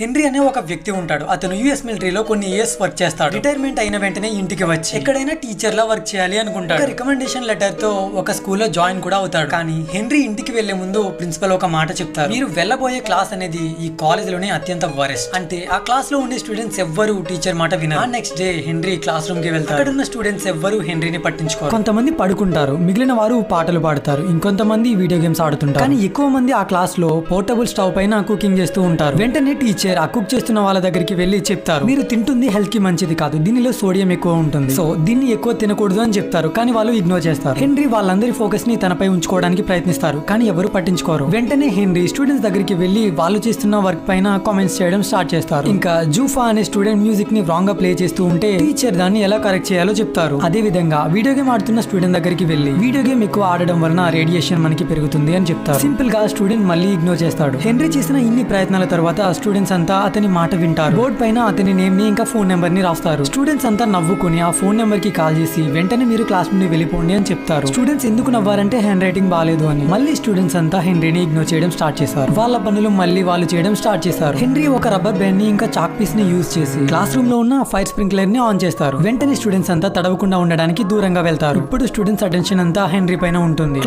Henry అనే ఒక వ్యక్తి ఉంటాడు. అతను యుఎస్ మిలిటరీలో కొన్ని ఇయర్స్ వర్క్ చేస్తాడు. రిటైర్మెంట్ అయిన వెంటనే ఇంటికి వచ్చి ఎక్కడైనా టీచర్ లా వర్క్ చేయాలి అనుకుంటాడు. రికమెండేషన్ లెటర్తో ఒక స్కూల్లో జాయిన్ కూడా అవుతాడు. కానీ హెన్రీ ఇంటికి వెళ్ళే ముందు ప్రిన్సిపల్ ఒక మాట చెప్తారు. మీరు వెళ్ళబోయే క్లాస్ అనేది ఈ కాలేజ్లోనే అత్యంత వరెస్ట్. అంటే ఆ క్లాస్లో ఉండే స్టూడెంట్స్ ఎవ్వరు టీచర్ మాట వినరు. నెక్స్ట్ డే హెన్రీ క్లాస్ రూమ్కి వెళ్తారు అక్కడ ఉన్న స్టూడెంట్స్ ఎవ్వరు హెన్రీని పట్టించుకోరు. కొంతమంది పడుకుంటారు. మిగిలిన వారు పాటలు పాడతారు. ఇంకొంతమంది వీడియో గేమ్స్ ఆడుతుంటారు. కానీ ఎక్కువ మంది ఆ క్లాస్లో పోర్టబుల్ స్టవ్ పైన కుకింగ్ చేస్తూ ఉంటారు. వెంటనే టీచర్ ఆ కుక్ చేస్తున్న వాళ్ళ దగ్గరికి వెళ్ళి చెప్తారు. మీరు తింటుంది హెల్త్కి మంచిది కాదు దీనిలో సోడియం ఎక్కువ ఉంటుంది. సో దీన్ని ఎక్కువ తినకూడదు అని చెప్తారు కానీ వాళ్ళు ఇగ్నోర్ చేస్తారు. హెన్రీ వాళ్ళందరి ఫోకస్ని తనపై ఉంచుకోవడానికి ప్రయత్నిస్తారు కానీ ఎవరు పట్టించుకోరు. వెంటనే హెన్రీ స్టూడెంట్స్ దగ్గరికి వెళ్ళి వాళ్ళు చేస్తున్న వర్క్ పైన కామెంట్స్ చేయడం స్టార్ట్ చేస్తారు. ఇంకా జూఫా అనే స్టూడెంట్ మ్యూజిక్ని రాంగ్గా ప్లే చేస్తూ ఉంటే టీచర్ దాన్ని ఎలా కరెక్ట్ చేయాలో చెప్తారు. అదే విధంగా వీడియో గేమ్ ఆడుతున్న స్టూడెంట్ దగ్గరికి వెళ్ళి వీడియో గేమ్ ఎక్కువ ఆడడం వలన రేడియేషన్ మనకి పెరుగుతుంది అని చెప్తారు. సింపుల్గా స్టూడెంట్ మళ్ళీ ఇగ్నోర్ చేస్తాడు. హెన్రీ చేసిన ఇన్ని ప్రయత్నాల తర్వాత స్టూడెంట్స్ అంతా అతని మాట వింటారు. బోర్డు పైన అతని నేమ్ని ఇంకా ఫోన్ నెంబర్ని రాస్తారు. స్టూడెంట్స్ అంతా నవ్వుకుని ఆ ఫోన్ నెంబర్కి కాల్ చేసి వెంటనే మీరు క్లాస్ నుండి వెళ్ళిపోండి అని చెప్తారు. స్టూడెంట్స్ ఎందుకు నవ్వారంటే హ్యాండ్ రైటింగ్ బాగాలేదు అని. మళ్ళీ స్టూడెంట్స్ అంతా హెన్రీని ఇగ్నోర్ చేయడం స్టార్ట్ చేశారు. వాళ్ళ పనులు మళ్ళీ వాళ్ళు చేయడం స్టార్ట్ చేశారు. హెన్రీ ఒక రబ్బర్ బ్యాండ్ని ఇంకా చాక్ పీస్ని యూజ్ చేసి క్లాస్ రూమ్లో ఉన్న ఫైర్ స్ప్రింక్లర్ని ఆన్ చేస్తారు. వెంటనే స్టూడెంట్స్ అంతా తడవకుండా ఉండడానికి దూరంగా వెళ్తారు. ఇప్పుడు స్టూడెంట్స్ అటెన్షన్ అంతా హెన్రీ పైన ఉంటుంది.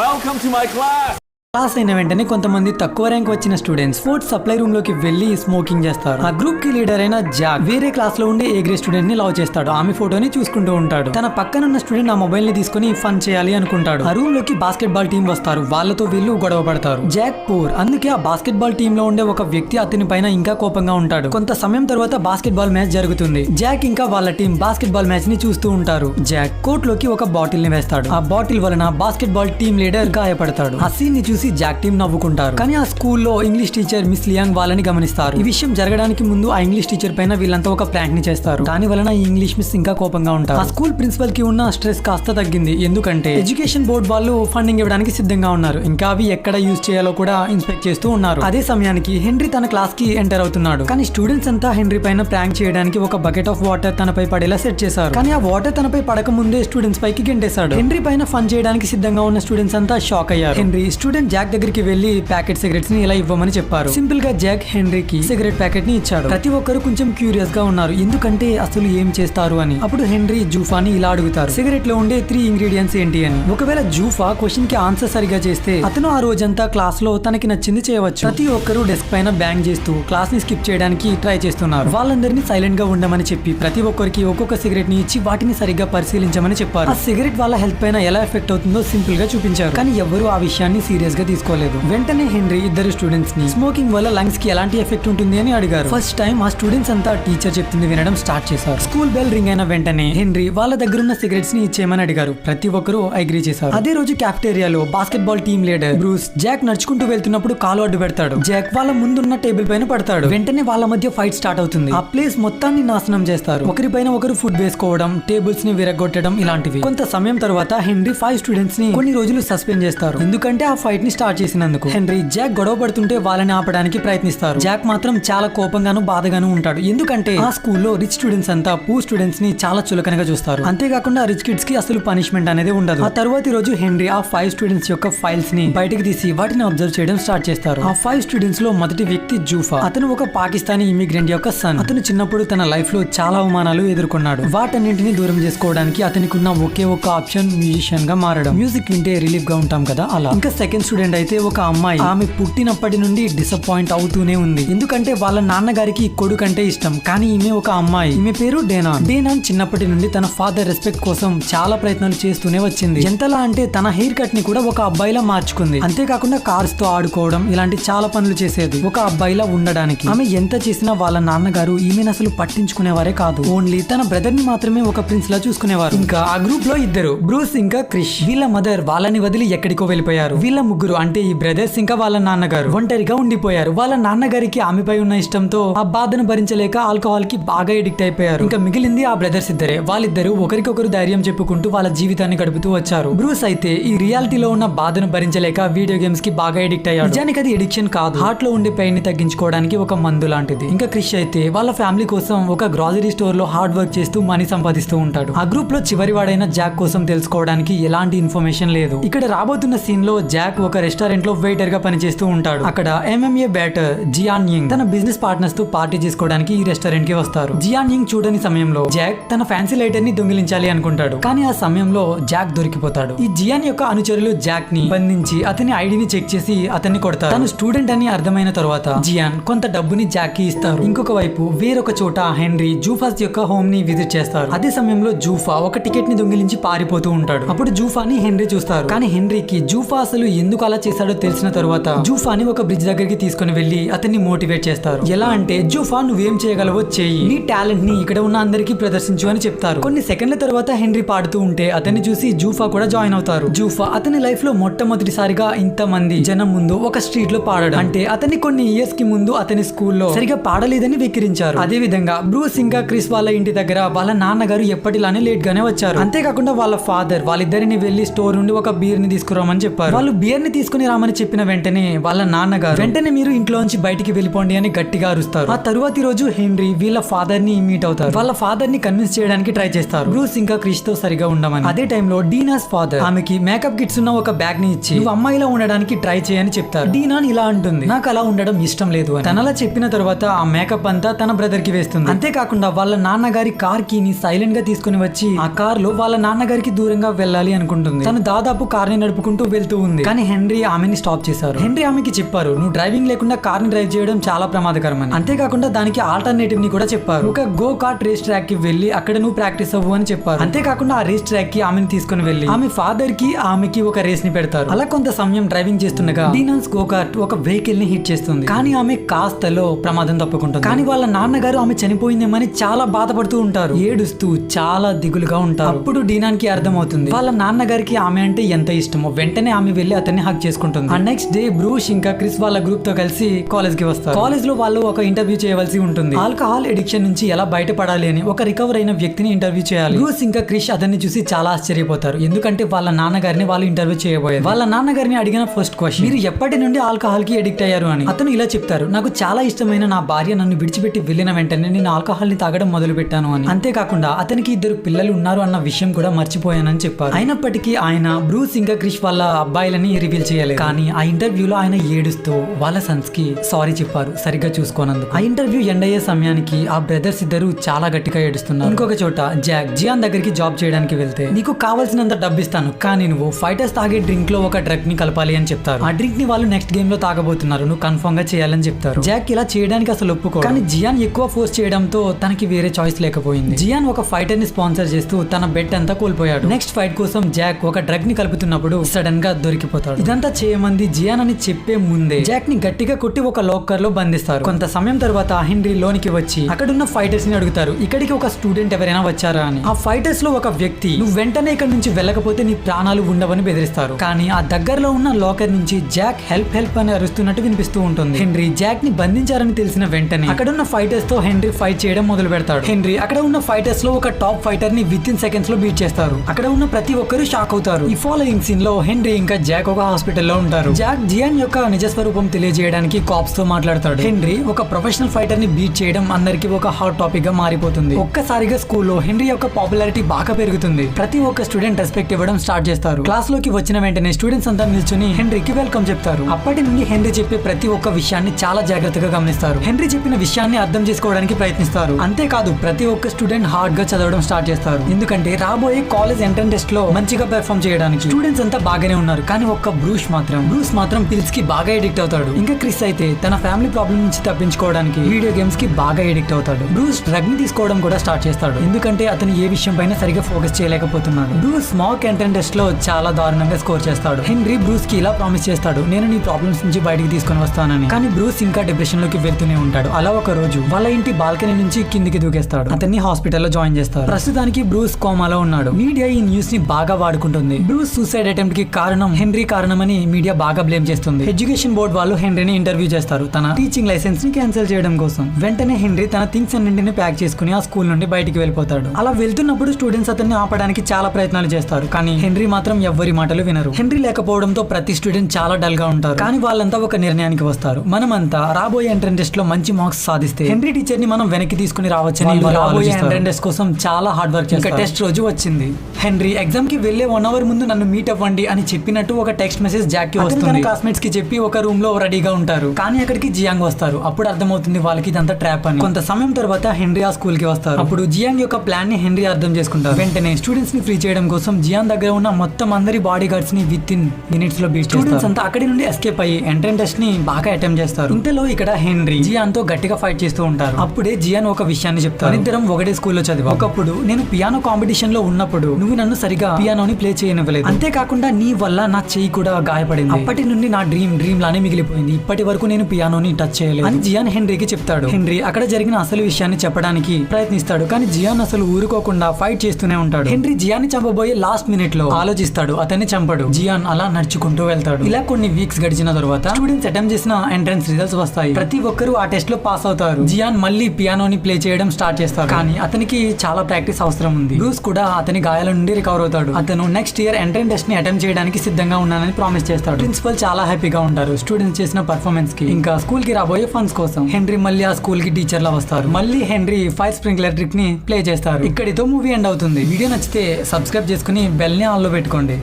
Welcome to my class! Class అయిన వెంటనే కొంతమంది తక్కువ ర్యాంక్ వచ్చిన స్టూడెంట్స్ స్పోర్ట్స్ సప్లై రూమ్లోకి వెళ్ళి స్మోకింగ్ చేస్తారు. ఆ గ్రూప్కి లీడర్ అయిన జాక్ వేరే క్లాస్లో ఉండే ఏ గ్రేడ్ స్టూడెంట్ని లవ్ చేస్తాడు. ఆమె ఫోటోని చూసుకుంటూ ఉంటాడు. తన పక్కన ఉన్న స్టూడెంట్ ఆ మొబైల్ని తీసుకుని ఫన్ చేయాలి అనుకుంటాడు. ఆ రూమ్లోకి బాస్కెట్ బాల్ టీం వస్తారు. వాళ్ళతో వీళ్ళు గొడవ పడతారు. జాక్ పూర్ అందుకే ఆ బాస్కెట్ బాల్ టీమ్లో ఉండే ఒక వ్యక్తి అతని పైన ఇంకా కోపంగా ఉంటాడు. కొంత సమయం తర్వాత బాస్కెట్ బాల్ మ్యాచ్ జరుగుతుంది. జాక్ ఇంకా వాళ్ళ టీం బాస్కెట్ బాల్ మ్యాచ్ని చూస్తూ ఉంటారు. జాక్ కోర్ట్లోకి ఒక బాటిల్ని వేస్తాడు. ఆ బాటిల్ వలన బాస్కెట్ బాల్ టీం లీడర్ గాయపడతాడు. ఆ సీన్ని చూసి జాక్ టీమ్ నవ్వుకుంటారు. కానీ ఆ స్కూల్లో ఇంగ్లీష్ టీచర్ మిస్ లియాంగ్ వాళ్ళని గమనిస్తారు. ఈ విషయం జరగడానికి ముందు ఆ ఇంగ్లీష్ టీచర్ పైన వీళ్ళంతా ఒక ప్రాంక్ని చేస్తారు. దాని వలన ఈ ఇంగ్లీష్ మిస్ ఇంకా కోపంగా ఉంటారు. ఆ స్కూల్ ప్రిన్సిపల్కి ఉన్న స్ట్రెస్ కాస్త తగ్గింది. ఎందుకంటే ఎడ్యుకేషన్ బోర్డ్ వాళ్ళు ఫండింగ్ ఇవ్వడానికి సిద్ధంగా ఉన్నారు. ఇంకా అవి ఎక్కడ యూజ్ చేయాలో కూడా ఇన్స్పెక్ట్ చేస్తూ ఉన్నారు. అదే సమయానికి హెన్రీ తన క్లాస్కి ఎంటర్ అవుతున్నాడు. కానీ స్టూడెంట్స్ అంతా హెన్రీ పైన ప్రాంక్ చేయడానికి ఒక బకెట్ ఆఫ్ వాటర్ తనపై పడేలా సెట్ చేశారు. కానీ ఆ వాటర్ తనపై పడక ముందే స్టూడెంట్స్ పైకి గెంటేశాడు. హెన్రీ పైన ఫన్ చేయడానికి సిద్ధంగా ఉన్న స్టూడెంట్స్ అంతా షాక్ అయ్యారు. హెన్రీ స్టూడెంట్ జాక్ దగ్గరికి వెళ్ళి ప్యాకెట్ సిగరెట్స్ని ఇలా ఇవ్వమని చెప్పారు. సింపుల్గా జాక్ హెన్రీకి సిగరెట్ ప్యాకెట్ని ఇచ్చాడు. ప్రతి ఒక్కరు కొంచెం క్యూరియస్గా ఉన్నారు. ఎందుకంటే అసలు ఏం చేస్తారు అని. అప్పుడు హెన్రీ జూఫాని ఇలా అడుగుతారు. సిగరెట్లో ఉండే త్రీ ఇంగ్రీడియంట్స్ ఏంటి అని. ఒకవేళ జూఫా క్వశ్చన్కి ఆన్సర్ సరిగా చేస్తే అతను ఆ రోజంతా క్లాస్లో తనకి నచ్చింది చేయవచ్చు. ప్రతి ఒక్కరు డెస్క్ పైన బ్యాంగ్ చేస్తూ క్లాస్ని స్కిప్ చేయడానికి ట్రై చేస్తున్నారు. వాళ్ళందరినీ సైలెంట్గా ఉండమని చెప్పి ప్రతి ఒక్కరికి ఒక్కొక్క సిగరెట్ని ఇచ్చి వాటిని సరిగ్గా పరిశీలించమని చెప్పారు. ఆ సిగరెట్ వాళ్ళ హెల్త్ పైన ఎలా ఎఫెక్ట్ అవుతుందో సింపుల్గా చూపించారు. కానీ ఎవరు ఆ విషయాన్ని సీరియస్ గా తీసుకోలేదు. వెంటనే హెన్రీ ఇద్దరు స్టూడెంట్స్ని స్మోకింగ్ వల్ల లంగ్స్కి ఎలాంటి ఎఫెక్ట్ ఉంటుంది అని అడిగారు. ఫస్ట్ టైం ఆ స్టూడెంట్స్ అంతా టీచర్ చెప్తుంది వినడం స్టార్ట్ చేశారు. స్కూల్ బెల్ రింగ్ అయిన వెంటనే హెన్రీ వాళ్ళ దగ్గర ఉన్న సిగరెట్స్ని ఇచ్చేయమని అడిగారు. ప్రతి ఒక్కరూ అగ్రీ చేశారు. అదే రోజు క్యాఫ్టేరియాలో basketball team leader Bruce Jack నడుచుకుంటూ వెళ్తున్నప్పుడు కాలు అడ్డు పెడతాడు. జాక్ వాళ్ళ ముందున్న టేబుల్ పైన పడతాడు. వెంటనే వాళ్ళ మధ్య ఫైట్ స్టార్ట్ అవుతుంది. ఆ ప్లేస్ మొత్తాన్ని నాశనం చేస్తారు. ఒకరిపైన ఒకరు ఫుడ్ వేసుకోవడం టేబుల్స్ని విరగొట్టడం ఇలాంటివి. కొంత సమయం తర్వాత హెన్రీ ఫైవ్ స్టూడెంట్స్ని కొన్ని రోజులు సస్పెండ్ చేస్తారు. ఎందుకంటే ఆ ఫైట్ని స్టార్ట్ చేసినందుకు హెన్రీ జాక్ గొడవ పడుతుంటే వాళ్ళని ఆపడానికి ప్రయత్నిస్తారు. జాక్ మాత్రం చాలా కోపంగాను బాధగాను ఉంటాడు. ఎందుకంటే ఆ స్కూల్లో రిచ్ స్టూడెంట్స్ అంతా పూ స్టూడెంట్స్ని చాలా చులకనగా చూస్తారు. అంతేకాకుండా రిచ్ కిడ్స్కి అసలు పనిష్మెంట్ అనేది ఉండదు. ఆ తర్వాతి రోజు హెన్రీ ఆ ఫైవ్ స్టూడెంట్స్ యొక్క ఫైల్స్ని బయటకు తీసి వాటిని అబ్జర్వ్ చేయడం స్టార్ట్ చేస్తారు. ఆ ఫైవ్ స్టూడెంట్స్లో మొదటి వ్యక్తి జూఫా. అతను ఒక పాకిస్తానీ ఇమిగ్రెంట్ యొక్క సన్ అతను చిన్నప్పుడు తన లైఫ్లో చాలా అవమానాలు ఎదుర్కొన్నాడు. వాటన్నింటినీ దూరం చేసుకోవడానికి అతనికి ఉన్న ఒకే ఒక ఆప్షన్ మ్యూజిషియన్గా మారడం. మ్యూజిక్ వింటే రిలీఫ్గా ఉంటాం కదా? అలా. ఇంకా సెకండ్ స్టూడెంట్ అయితే ఒక అమ్మాయి. ఆమె పుట్టినప్పటి నుండి డిసప్పాయింట్ అవుతూనే ఉంది. ఎందుకంటే వాళ్ళ నాన్నగారికి కొడుకు అంటే ఇష్టం. కానీ ఈమె ఒక అమ్మాయి. ఈమె పేరు డేనా డేనా చిన్నప్పటి నుండి తన ఫాదర్ రెస్పెక్ట్ కోసం చాలా ప్రయత్నాలు చేస్తూనే వచ్చింది. ఎంతలా అంటే తన హెయిర్ కట్ని కూడా ఒక అబ్బాయిలా మార్చుకుంది. అంతేకాకుండా కార్స్తో ఆడుకోవడం ఇలాంటి చాలా పనులు చేసేది. ఒక అబ్బాయిలా ఉండడానికి. ఆమె ఎంత చేసినా వాళ్ళ నాన్నగారు ఈమెను అసలు పట్టించుకునేవారే కాదు. ఓన్లీ తన బ్రదర్ని మాత్రమే ఒక ప్రిన్స్ లా చూసుకునేవారు. ఇంకా ఆ గ్రూప్లో ఇద్దరు. బ్రూస్ ఇంకా క్రిష్. వీళ్ళ మదర్ వాళ్ళని వదిలి ఎక్కడికో వెళ్ళిపోయారు. వీళ్ళ ముగ్గురు అంటే ఈ బ్రదర్స్ ఇంకా వాళ్ళ నాన్నగారు ఒంటరిగా ఉండిపోయారు. వాళ్ళ నాన్నగారికి ఆమెపై ఉన్న ఇష్టంతో ఆ బాధను భరించలేక ఆల్కహాల్కి బాగా ఎడిక్ట్ అయిపోయారు. ఇంకా మిగిలింది ఆ బ్రదర్స్ ఇద్దరే. వాళ్ళిద్దరూ ఒకరికొకరు ధైర్యం చెప్పుకుంటూ వాళ్ళ జీవితాన్ని గడుపుతూ వచ్చారు. బ్రూస్ అయితే ఈ రియాలిటీలో ఉన్న బాధను భరించలేక వీడియో గేమ్స్కి బాగా ఎడిక్ట్ అయ్యాడు. నిజానికి అది ఎడిక్షన్ కాదు. హార్ట్లో ఉండే పెయిన్ని తగ్గించుకోవడానికి ఒక మందు లాంటిది. ఇంకా క్రిష్ అయితే వాళ్ళ ఫ్యామిలీ కోసం ఒక గ్రాసరీ స్టోర్లో హార్డ్ వర్క్ చేస్తూ మనీ సంపాదిస్తూ ఉంటాడు. ఆ గ్రూప్లో చివరి వాడైన జాక్ కోసం తెలుసుకోవడానికి ఎలాంటి ఇన్ఫర్మేషన్ లేదు. ఇక్కడ రాబోతున్న సీన్లో జాక్ ఒక రెస్టారెంట్లో వెయిటర్గా పనిచేస్తూ ఉంటాడు. అక్కడ ఎంఎంఏ బ్యాటర్ జియాన్ యింగ్ తన బిజినెస్ పార్ట్నర్స్తో పార్టీ చేసుకోవడానికి ఈ రెస్టారెంట్కి వస్తారు. జియాన్ యింగ్ చూడని సమయంలో జాక్ తన ఫ్యాన్సీ లైటర్ని దొంగిలించాలి అనుకుంటాడు. కానీ ఆ సమయంలో జాక్ దొరికిపోతాడు. ఈ జియాన్ యొక్క అనుచరులు జాక్ని బంధించి అతని ఐడిని చెక్ చేసి అతన్ని కొడతారు. తను స్టూడెంట్ అని అర్థమైన తర్వాత జియాన్ కొంత డబ్బుని జాక్కి ఇస్తారు. ఇంకొక వైపు వేరొక చోట హెన్రీ జూఫాస్ యొక్క హోమ్ని విజిట్ చేస్తారు. అదే సమయంలో జూఫా ఒక టికెట్ని దొంగిలించి పారిపోతూ ఉంటాడు. అప్పుడు జూఫాని హెన్రీ చూస్తారు. కానీ హెన్రీకి జూఫా అసలు ఎందుకు అలా చేశాడో తెలిసిన తర్వాత జూఫాని ఒక బ్రిడ్జ్ దగ్గరికి తీసుకుని వెళ్ళి అతన్ని మోటివేట్ చేస్తారు. ఎలా అంటే జూఫా నువ్వేం చేయగలవో చేయి. నీ టాలెంట్ని ఇక్కడ ఉన్న అందరికీ ప్రదర్శించు అని చెప్తారు. కొన్ని సెకండ్ల తర్వాత హెన్రీ పాడుతూ ఉంటే అతన్ని చూసి జూఫా కూడా జాయిన్ అవుతారు. జూఫా అతని లైఫ్లో మొట్టమొదటిసారిగా ఇంత మంది జనం ముందు ఒక స్ట్రీట్లో పాడడం. అంటే అతని కొన్ని ఇయర్స్కి ముందు అతని స్కూల్లో సరిగా పాడలేదని వెక్కిరించారు. అదే విధంగా బ్రూస్ ఇంకా క్రిస్ వాళ్ళ ఇంటి దగ్గర వాళ్ళ నాన్నగారు ఎప్పటిలానే లేట్ గానే వచ్చారు. అంతేకాకుండా వాళ్ళ ఫాదర్ వాళ్ళిద్దరిని వెళ్ళి స్టోర్ నుండి ఒక బీర్ని తీసుకురామని చెప్పారు. వాళ్ళు బీర్ని తీసుకుని రామని చెప్పిన వెంటనే వాళ్ళ నాన్నగారు వెంటనే మీరు ఇంట్లో నుంచి బయటికి వెళ్ళిపోండి అని గట్టిగా అరుస్తారు. ఆ తరువాతి రోజు హెన్రీ వీళ్ళ ఫాదర్ని మీట్ అవుతారు. వాళ్ళ ఫాదర్ని కన్విన్స్ చేయడానికి ట్రై చేస్తారు. బ్రూస్ ఇంకా క్రిష్తో సరిగా ఉండమని. అదే టైంలో డీనాస్ ఫాదర్ ఆమెకి మేకప్ కిట్స్ ఉన్న ఒక బ్యాగ్ని ఇచ్చి నువ్వు అమ్మాయిలా ఉండడానికి ట్రై చేయని చెప్తారు. డీనాన్ ఇలా అంటుంది. నాకు అలా ఉండడం ఇష్టం లేదు అని. తనలా చెప్పిన తర్వాత ఆ మేకప్ అంతా తన బ్రదర్కి వేస్తుంది. అంతేకాకుండా వాళ్ళ నాన్నగారి కార్కి ని సైలెంట్గా తీసుకుని వచ్చి ఆ కార్లో వాళ్ళ నాన్నగారికి దూరంగా వెళ్ళాలి అనుకుంటుంది. తను దాదాపు కార్ని నడుపుకుంటూ వెళ్తూ ఉంది. కానీ హెన్రీ ఆమెని స్టాప్ చేశారు. హెన్రీ ఆమెకి చెప్పారు నువ్వు డ్రైవింగ్ లేకుండా కార్ని డ్రైవ్ చేయడం చాలా ప్రమాదకరం అని అంతేకాకుండా దానికి ఆల్టర్నేటివ్ని కూడా చెప్పారు. ఒక గో కార్ట్ రేస్ ట్రాక్కి వెళ్ళి అక్కడ నువ్వు ప్రాక్టీస్ అవ్వు అని చెప్పారు. అంతేకాకుండా ఆ రేస్ ట్రాక్కి ఆమెను తీసుకుని వెళ్ళి ఆమె ఫాదర్కి ఆమెకి ఒక రేస్ని పెడతారు. అలా కొంత సమయం డ్రైవింగ్ చేస్తుండగా డీనాన్స్ గో కార్ట్ ఒక వెహికల్ని హిట్ చేస్తుంది. కానీ ఆమె కాస్తలో ప్రమాదం తప్పుకుంటుంది. కానీ వాళ్ళ నాన్నగారు ఆమె చనిపోయిందేమని చాలా బాధపడుతూ ఉంటారు. ఏడుస్తూ చాలా దిగులుగా ఉంటారు. అప్పుడు డీనాన్కి అర్థమవుతుంది వాళ్ళ నాన్నగారికి ఆమె అంటే ఎంత ఇష్టమో. వెంటనే ఆమె వెళ్ళి అతన్ని హక్ చేసుకుంటుంది. ఆ నెక్స్ట్ డే బ్రూష్ ఇంకా క్రిస్ వాళ్ళ గ్రూప్తో కలిసి కాలేజ్కి వస్తారు. కాలేజ్లో వాళ్ళు ఒక ఇంటర్వ్యూ చేయవలసి ఉంటుంది. ఆల్కహాల్ ఎడిక్షన్ నుంచి ఎలా బయటపడాలి అని ఒక రికవర్ అయిన వ్యక్తిని ఇంటర్వ్యూ చేయాలి. బ్రూస్ ఇంకా క్రిష్ అతన్ని చూసి చాలా ఆశ్చర్యపోతారు. ఎందుకంటే వాళ్ళ నాన్నగారిని వాళ్ళు ఇంటర్వ్యూ చేయబోయారు. వాళ్ళ నాన్నగారిని అడిగిన ఫస్ట్ క్వశ్చన్ మీరు ఎప్పటి నుండి ఆల్కహాల్కి అడిక్ట్ అయ్యారు అని? అతను ఇలా చెప్తారు నాకు చాలా ఇష్టమైన నా భార్య నన్ను విడిచిపెట్టి వెళ్ళిన వెంటనే నేను ఆల్కహాల్ని తాగడం మొదలు పెట్టాను అని. అంతేకాకుండా అతనికి ఇద్దరు పిల్లలు ఉన్నారు అన్న విషయం కూడా మర్చిపోయానని చెప్పారు. అయినప్పటికీ ఆయన బ్రూస్ ఇంకా క్రిష్ వాళ్ళ అబ్బాయిలని రివీల్ చేయలేదు. కానీ ఆ ఇంటర్వ్యూలో ఆయన ఏడుస్తూ వాళ్ళ సన్స్కి సారీ చెప్పారు సరిగ్గా చూసుకోనందుకు. ఆ ఇంటర్వ్యూ ఎండ్ అయ్యే సమయానికి ఆ బ్రదర్స్ ఇద్దరు చాలా గట్టిగా ఏడుస్తున్నారు. ఇంకొక చోట జాక్ జియాన్ దగ్గరికి జాబ్ చేయడానికి వెళ్తే నీకు కావాల్సినంత డబ్బు ఇస్తాను కానీ నువ్వు ఫైటర్స్ తాగే డ్రింక్లో ఒక డ్రగ్ని కలపాలి అని చెప్తారు. ఆ డ్రింక్ని వాళ్ళు నెక్స్ట్ గేమ్లో తాగబోతున్నారు నువ్వు కన్ఫర్మ్గా చేయాలని చెప్తారు. జాక్ ఇలా చేయడానికి అసలు ఒప్పుకో కానీ జియాన్ ఎక్కువ ఫోర్స్ చేయడంతో తనకి వేరే చాయిస్ లేకపోయింది. జియాన్ ఒక ఫైటర్ని స్పాన్సర్ చేస్తూ తన బెట్ అంతా కోల్పోయాడు. నెక్స్ట్ ఫైట్ కోసం జాక్ ఒక డ్రగ్ని కలుపుతున్నప్పుడు సడన్గా దొరికిపోతాడు. ఇదంతా చేయమంది జియాన్ అని చెప్పే ముందే జాక్ని గట్టిగా కొట్టి ఒక లోకర్లో బంధిస్తారు. కొంత సమయం తర్వాత హెన్రీ లోనికి వచ్చి అక్కడున్న ఫైటర్స్ని అడుగుతారు ఇక్కడికి ఒక స్టూడెంట్ ఎవరైనా వచ్చారా? అని. ఆ ఫైటర్స్లో ఒక వ్యక్తి నువ్వు వెంటనే ఇక్కడ నుంచి వెళ్ళకపోతే నీ ప్రాణాలు ఉండవని బెదిరిస్తారు. కానీ ఆ దగ్గరలో ఉన్న లోకర్ నుంచి జాక్ హెల్ప్ హెల్ప్ అని అరుస్తున్నట్టు వినిపిస్తూ ఉంటుంది. హెన్రీ జాక్ని బంధించారని తెలిసిన వెంటనే అక్కడున్న ఫైటర్స్తో హెన్రీ ఫైట్ చేయడం మొదలు పెడతాడు. హెన్రీ అక్కడ ఉన్న ఫైటర్స్లో ఒక టాప్ ఫైటర్ని విత్ ఇన్ సెకండ్స్లో బీట్ చేస్తారు. అక్కడ ఉన్న ప్రతి ఒక్కరు షాక్ అవుతారు. ఈ ఫాలోయింగ్ సీన్లో హెన్రీ ఇంకా జాక్ ఒక హాస్పిటల్లో ఉంటారు. జాక్ జియాన్ యొక్క నిజ స్వరూపం తెలియజేయడానికి కాప్స్తో మాట్లాడతాడు. హెన్రీ ఒక ప్రొఫెషనల్ ఫైటర్ని బీట్ చేయడం అందరికి ఒక హాట్ టాపిక్గా మారిపోతుంది. ఒక్కసారిగా స్కూల్లో హెన్రీ యొక్క పాపులారిటీ బాగా పెరుగుతుంది. ప్రతి ఒక్క స్టూడెంట్ రెస్పెక్ట్ ఇవ్వడం స్టార్ట్ చేస్తారు. క్లాస్లోకి వచ్చిన వెంటనే స్టూడెంట్స్ అంతా నిల్చుని హెన్రీకి వెల్కమ్ చెప్తారు. అప్పటి నుండి హెన్రీ చెప్పే ప్రతి ఒక్క విషయాన్ని చాలా జాగ్రత్తగా గమనిస్తారు. హెన్రీ చెప్పిన విషయాన్ని అర్థం చేసుకోవడానికి ప్రయత్నిస్తారు. అంతేకాదు ప్రతి ఒక్క స్టూడెంట్ హార్డ్గా చదవడం స్టార్ట్ చేస్తారు. ఎందుకంటే రాబోయే కాలేజ్ ఎంట్రన్ టెస్ట్లో మంచిగా పెర్ఫామ్ చేయడానికి స్టూడెంట్స్ అంతా బాగానే ఉన్నారు. కానీ ఒక్క బ్రూష్ మాత్రం బ్రూస్ మాత్రం పిల్స్కి బాగా ఎడిక్ట్ అవుతాడు. ఇంకా క్రిస్ అయితే తన ఫ్యామిలీ ప్రాబ్లం నుంచి తప్పించుకోవడానికి వీడియో గేమ్స్కి బాగా ఎడిక్ట్ అవుతాడు. బ్రూస్ డ్రగ్ని తీసుకోవడం కూడా స్టార్ట్ చేస్తాడు. ఎందుకంటే అతను ఏ విషయం పైన సరిగా ఫోకస్ చేయలేకపోతున్నాడు. బ్రూస్ మాక్ ఎంట్రన్ టెస్ట్లో చాలా దారుణంగా స్కోర్ చేస్తాడు. హెన్రీ బ్రూస్కి ఇలా ప్రామిస్ చేస్తాడు నేను నీ ప్రాబ్లమ్స్ నుంచి బయటికి తీసుకొని వస్తానని. కానీ బ్రూస్ ఇంకా డిప్రెషన్లోకి వెళ్తూనే ఉంటాడు. అలా ఒక రోజు వాళ్ళ ఇంటి బాల్కనీ నుంచి కిందికి దూకేస్తాడు. అతన్ని హాస్పిటల్లో జాయిన్ చేస్తారు ప్రస్తుతానికి బ్రూస్ కోమాలో ఉన్నాడు. మీడియా ఈ న్యూస్ని బాగా వాడుకుంటుంది. బ్రూస్ సూసైడ్ అటెంప్ట్కి కారణం హెన్రీ కారణమని మీడియా బాగా బ్లేమ్ చేస్తుంది. ఎడ్యుకేషన్ బోర్డ్ వాళ్ళు హెన్రీని ఇంటర్వ్యూ చేస్తారు. తన టీచింగ్ లైసెన్స్ని క్యాన్సిల్ చేయడం కోసం. వెంటనే హెన్రీ తన థింగ్స్ అన్నింటిని ప్యాక్ చేసుకుని ఆ స్కూల్ నుండి బయటికి వెళ్ళిపోతాడు. అలా వెళ్తున్నప్పుడు స్టూడెంట్స్ అతన్ని ఆపడానికి చాలా ప్రయత్నాలు చేస్తారు. కానీ హెన్రీ మాత్రం ఎవ్వరి మాటలు వినరు. హెన్రీ లేకపోవడంతో ప్రతి స్టూడెంట్ చాలా డల్గా ఉంటారు. కానీ వాళ్ళంతా ఒక నిర్ణయానికి వస్తారు. మనమంతా రాబోయే ఎంట్రన్ టెస్ట్లో మంచి మార్క్స్ సాధిస్తే హెన్రీ టీచర్ని మనం వెనక్కి తీసుకుని రావచ్చని రాబోయే. ఎంట్రన్ టెస్ట్ కోసం చాలా హార్డ్ వర్క్ చేస్తారు. టెస్ట్ రోజు వచ్చింది. హెన్రీ ఎగ్జామ్కి వెళ్ళే వన్ అవర్ ముందు నన్ను మీట్ అవ్వండి అని చెప్పినట్టు ఒక టెక్స్ట్ మెసేజ్ జాక్కి వస్తుంది. క్లాస్మేట్స్కి చెప్పి ఒక రూమ్లో రెడీగా ఉంటారు. కానీ అక్కడికి జియాంగ్ వస్తారు. అప్పుడు అర్థమవుతుంది వాళ్ళకి ఇదంతా ట్రాప్ అని. కొంత సమయం తర్వాత హెన్రీ ఆ స్కూల్కి వస్తారు. అప్పుడు జియాంగ్ యొక్క ప్లాన్ని హెన్రీ అర్థం చేసుకుంటారు. వెంటనే స్టూడెంట్స్ని ఫ్రీ చేయడం కోసం జియాన్ దగ్గర ఉన్న మొత్తం అందరి బాడీ గార్డ్స్ని విత్ ఇన్ మినిట్స్లో బీట్ స్టూడెంట్స్ అంతా అక్కడి నుండి ఎస్కేప్ అయ్యి ఎంట్రన్ టెస్ట్ని బాగా అటెంప్ట్ చేస్తారు. ఇంతలో ఇక్కడ హెన్రీ జియాన్తో గట్టిగా ఫైట్ చేస్తూ ఉంటారు. అప్పుడే జియాన్ ఒక విషయాన్ని చెప్తారు. ఇద్దరం ఒకటే స్కూల్లో చదివా. ఒకప్పుడు నేను పియానో కాంపిటీషన్లో ఉన్నప్పుడు నువ్వు నన్ను సరిగా పియానోని ప్లే చేయనివ్వలేదు. అంతేకాకుండా నీ వల్ల నా చెయ్యి కూడా గాయపడింది. అప్పటి నుండి నా డ్రీమ్ డ్రీమ్ లానే మిగిలిపోయింది. ఇప్పటి వరకు నేను పియానోని టచ్ చేయలేదు. అని జియాన్ హెన్రీకి చెప్తాడు. హెన్రీ అక్కడ జరిగిన అసలు విషయాన్ని చెప్పడానికి ప్రయత్నిస్తాడు కానీ జియాన్ అసలు ఊరుకోకుండా ఫైట్ చేస్తూనే ఉంటాడు. హెన్రీ జియాన్ చంపబోయే లాస్ట్ మినిట్లో ఆలోచిస్తాడు అతన్ని చంపడు. జియాన్ అలా నడుచుకుంటూ వెళ్తాడు. ఇలా కొన్ని వీక్స్ గడిచిన తర్వాత స్టూడెంట్స్ అటెంప్ట్ చేసిన ఎంట్రన్స్ రిజల్ట్స్ వస్తాయి. ప్రతి ఒక్కరూ ఆ టెస్ట్లో పాస్ అవుతారు. జియాన్ మళ్ళీ పియానోని ప్లే చేయడం స్టార్ట్ చేస్తాడు. కానీ అతనికి చాలా ప్రాక్టీస్ అవసరం ఉంది. బ్రూస్ కూడా అతని గాయాల నుండి రికవర్ అవుతాడు. అతను నెక్స్ట్ ఇయర్ ఎంట్రన్ టెస్ట్ని అటెంప్ట్ చేయడానికి సిద్ధంగా ఉన్నానని ప్రామిస్ చేస్తాడు. ప్రిన్సిపల్ చాలా హ్యాపీగా ఉంటారు. స్టూడెంట్స్ చేసిన పర్ఫార్మెన్స్కి. ఇంకా స్కూల్కి రాబోయే ఫండ్స్ కోసం హెన్రీ మళ్ళీ ఆ స్కూల్కి టీచర్ లా వస్తారు. మళ్ళీ హెన్రీ ఫైర్ స్ప్రింక్లర్ ట్రిక్ని ప్లే చేస్తారు. ఇక్కడితో మూవీ ఎండ్ అవుతుంది. వీడియో నచ్చితే సబ్స్క్రైబ్ చేసుకుని బెల్ని ఆన్లో పెట్టుకోండి.